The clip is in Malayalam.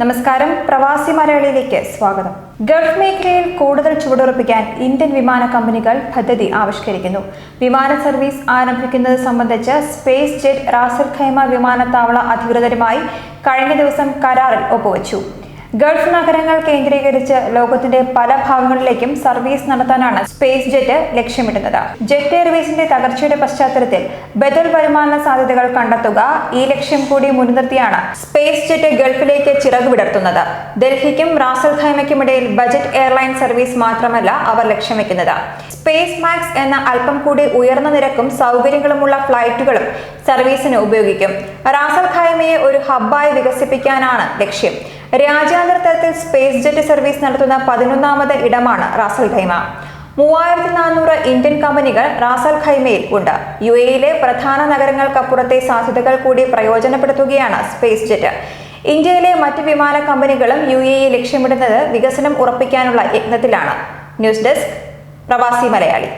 നമസ്കാരം. പ്രവാസി മലയാളിയിലേക്ക് സ്വാഗതം. ഗൾഫ് മേഖലയിൽ കൂടുതൽ ചുവടുറപ്പിക്കാൻ ഇന്ത്യൻ വിമാന കമ്പനികൾ പദ്ധതി ആവിഷ്കരിക്കുന്നു. വിമാന സർവീസ് ആരംഭിക്കുന്നത് സംബന്ധിച്ച് സ്പേസ് ജെറ്റ് റാസൽ ഖൈമ വിമാനത്താവള അധികൃതരുമായി കഴിഞ്ഞ ദിവസം കരാറിൽ ഒപ്പുവച്ചു. ഗൾഫ് നഗരങ്ങൾ കേന്ദ്രീകരിച്ച് ലോകത്തിന്റെ പല ഭാഗങ്ങളിലേക്കും സർവീസ് നടത്താനാണ് സ്പേസ് ജെറ്റ് ലക്ഷ്യമിടുന്നത്. ജെറ്റ് എയർവേസിന്റെ തകർച്ചയുടെ പശ്ചാത്തലത്തിൽ ബദൽ വരുമാന സാധ്യതകൾ കണ്ടെത്തുക ഈ ലക്ഷ്യം കൂടി മുൻനിർത്തിയാണ് സ്പേസ് ജെറ്റ് ഗൾഫിലേക്ക് ചിറക് വിടർത്തുന്നത്. ഡൽഹിക്കും റാസൽ ഖൈമയ്ക്കുമിടയിൽ ബജറ്റ് എയർലൈൻ സർവീസ് മാത്രമല്ല അവർ ലക്ഷ്യം വെക്കുന്നത്. സ്പേസ് മാക്സ് എന്ന അല്പം കൂടി ഉയർന്ന നിരക്കും സൗകര്യങ്ങളുമുള്ള ഫ്ലൈറ്റുകളും സർവീസിന് ഉപയോഗിക്കും. റാസൽ ഖൈമയെ ഒരു ഹബ്ബായി വികസിപ്പിക്കാനാണ് ലക്ഷ്യം. രാജ്യാന്തര തലത്തിൽ സ്പേസ് ജെറ്റ് സർവീസ് നടത്തുന്ന പതിനൊന്നാമത് ഇടമാണ് റാസൽ ഖൈമ. മൂവായിരത്തി നാനൂറ് ഇന്ത്യൻ കമ്പനികൾ റാസൽ ഖൈമയിൽ ഉണ്ട്. യു എയിലെ പ്രധാന നഗരങ്ങൾക്കപ്പുറത്തെ സാധ്യതകൾ കൂടി പ്രയോജനപ്പെടുത്തുകയാണ് സ്പേസ് ജെറ്റ്. ഇന്ത്യയിലെ മറ്റ് വിമാന കമ്പനികളും യു എ ലക്ഷ്യമിടുന്നത് വികസനം ഉറപ്പിക്കാനുള്ള യജ്ഞത്തിലാണ് ന്യൂസ് ഡെസ്ക് പ്രവാസി മലയാളി.